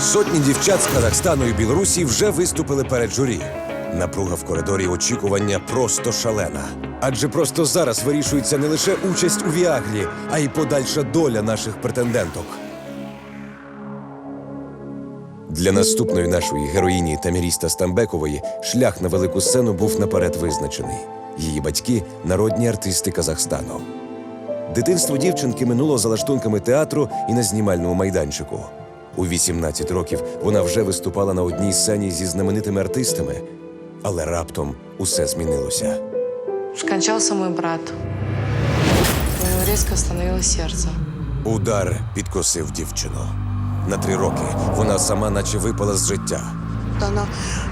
Сотні дівчат з Казахстану і Білорусі вже виступили перед журі. Напруга в коридорі очікування просто шалена. Адже просто зараз вирішується не лише участь у Віагрі, а й подальша доля наших претенденток. Для наступної нашої героїні Таміріста Стамбекової шлях на велику сцену був наперед визначений. Її батьки народні артисти Казахстану. Дитинство дівчинки минуло за лаштунками театру і на знімальному майданчику. У 18 років вона вже виступала на одній сцені зі знаменитими артистами, але раптом усе змінилося. Скончался мой брат. Резко остановилось сердце. Удар підкосив дівчину. На три роки вона сама наче випала з життя. Она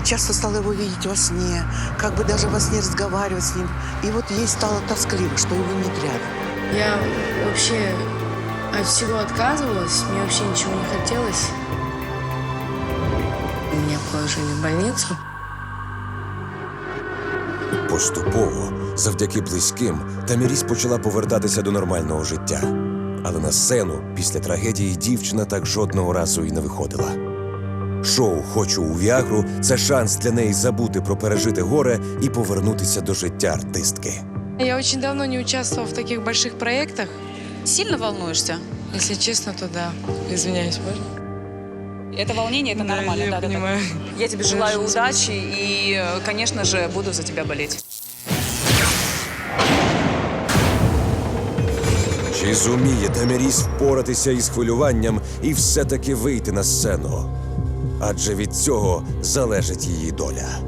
часто стала его видеть во сне, как бы даже во сне разговаривать с ним. И вот ей стало тоскливо, что его нет рядом. Я вообще от всего отказывалась, мне вообще ничего не хотелось. Меня положили в больницу. Поступово, завдяки близьким, Таміріс почала повертатися до нормального життя. Але на сцену після трагедії дівчина так жодного разу і не виходила. Шоу Хочу у Віагру це шанс для неї забути про пережите горе і повернутися до життя артистки. Я очень давно не участвовала в таких больших проектах. Сильно волнуешься? Если честно, то да. Извиняюсь, можно? Это волнение, это нормально. я да, да, да. понимаю. Я тебе желаю удачи и, э, конечно же, буду за тебя болеть. Чи зуміє Таміріс впоратися із хвилюванням і все-таки вийти на сцену? Адже від цього залежить її доля.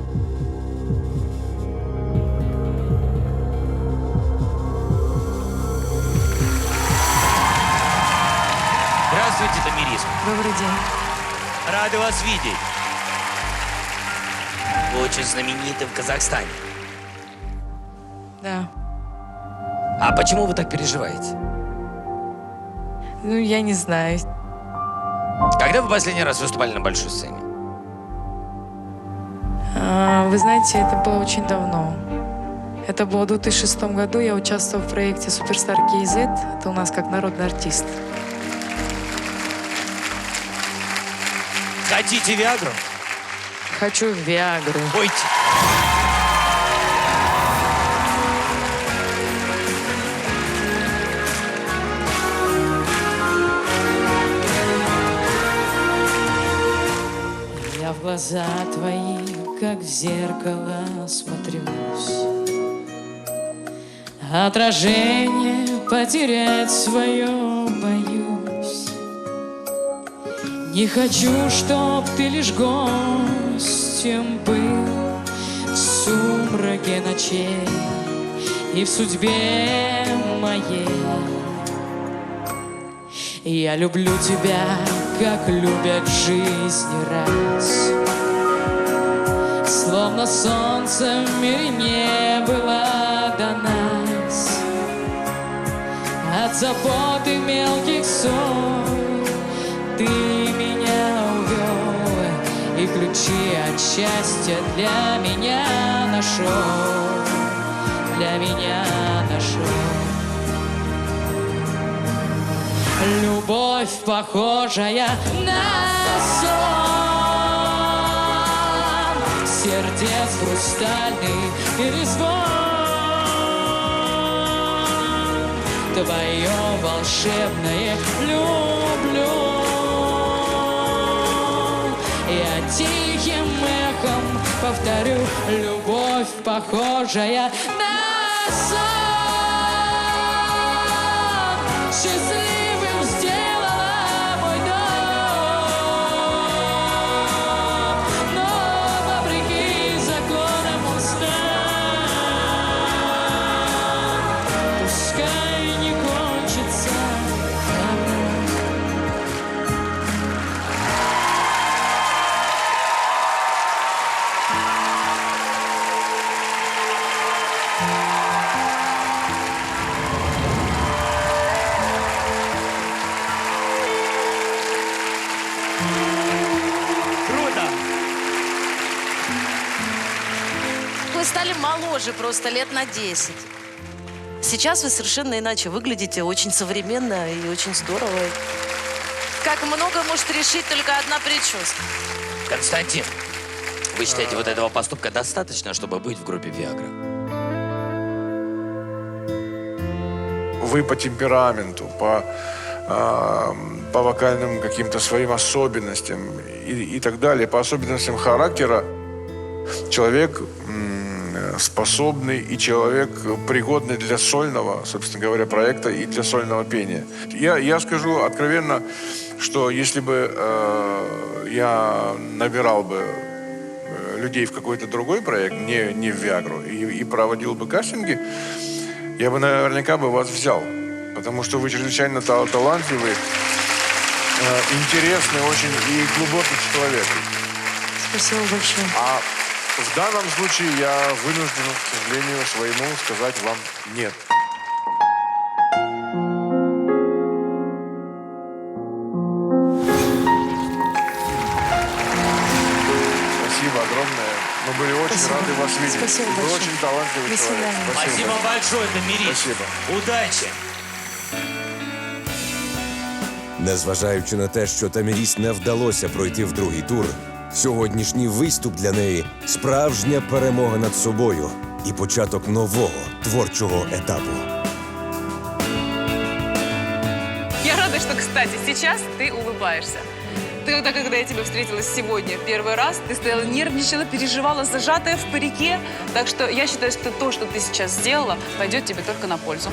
Добрый день. Рады вас видеть. Вы очень знамениты в Казахстане. Да. А почему вы так переживаете? Ну, я не знаю. Когда вы последний раз выступали на большой сцене? А, Вы знаете, это было очень давно. Это было в 2006 году. Я участвовала в проекте Суперстар KZ. Это у нас как народный артист. Хотите Виагру? Хочу Виагру. Пойте. Я в глаза твои, как в зеркало, смотрюсь. Отражение потерять свое Не хочу, чтоб ты лишь гостем был. В сумраке ночей и в судьбе моей. Я люблю тебя, как любят жизни раз. Словно солнце в мире не было до нас. От заботы мелких ссор И ключи от счастья для меня нашел. Для меня нашел. Любовь, похожая на сон. Сердец хрустальный перезвон Твое волшебное люблю тихим эхом повторю Любовь, похожая на сон. Счастливым Вы стали моложе просто лет на 10. Сейчас вы совершенно иначе выглядите, очень современно и очень здорово. как много может решить только одна прическа. Константин, вы считаете, вот этого поступка достаточно, чтобы быть в группе Виагра? вы по темпераменту, по, а, по вокальным каким-то своим особенностям и, и так далее, по особенностям характера, человек м, способный и человек пригодный для сольного, собственно говоря, проекта и для сольного пения. Я, я скажу откровенно, что если бы э, я набирал бы э, людей в какой-то другой проект, не, не в Виагру, и, и проводил бы кастинги, я бы наверняка бы вас взял. Потому что вы чрезвычайно тал- талантливый, э, интересный очень и глубокий человек. Спасибо большое. А в данном случае я вынужден, к сожалению, своему сказать вам нет. Спасибо огромное. Мы были очень Спасибо. рады вас видеть. Спасибо Вы большое. очень талантливый До человек. свидания. Спасибо большое, Тамирис. Спасибо. Удачи. Незважаючи на те, що Таміріс не вдалося пройти в другий тур, сьогоднішній виступ для неї справжня перемога над собою і початок нового творчого етапу. Я рада, что, кстати, сейчас ты улыбаешься. Ты когда, когда я тебя встретилась сегодня в первый раз, ты стояла, нервничала, переживала, зажатая в парике. Так что я считаю, что то, что ты сейчас сделала, пойдет тебе только на пользу.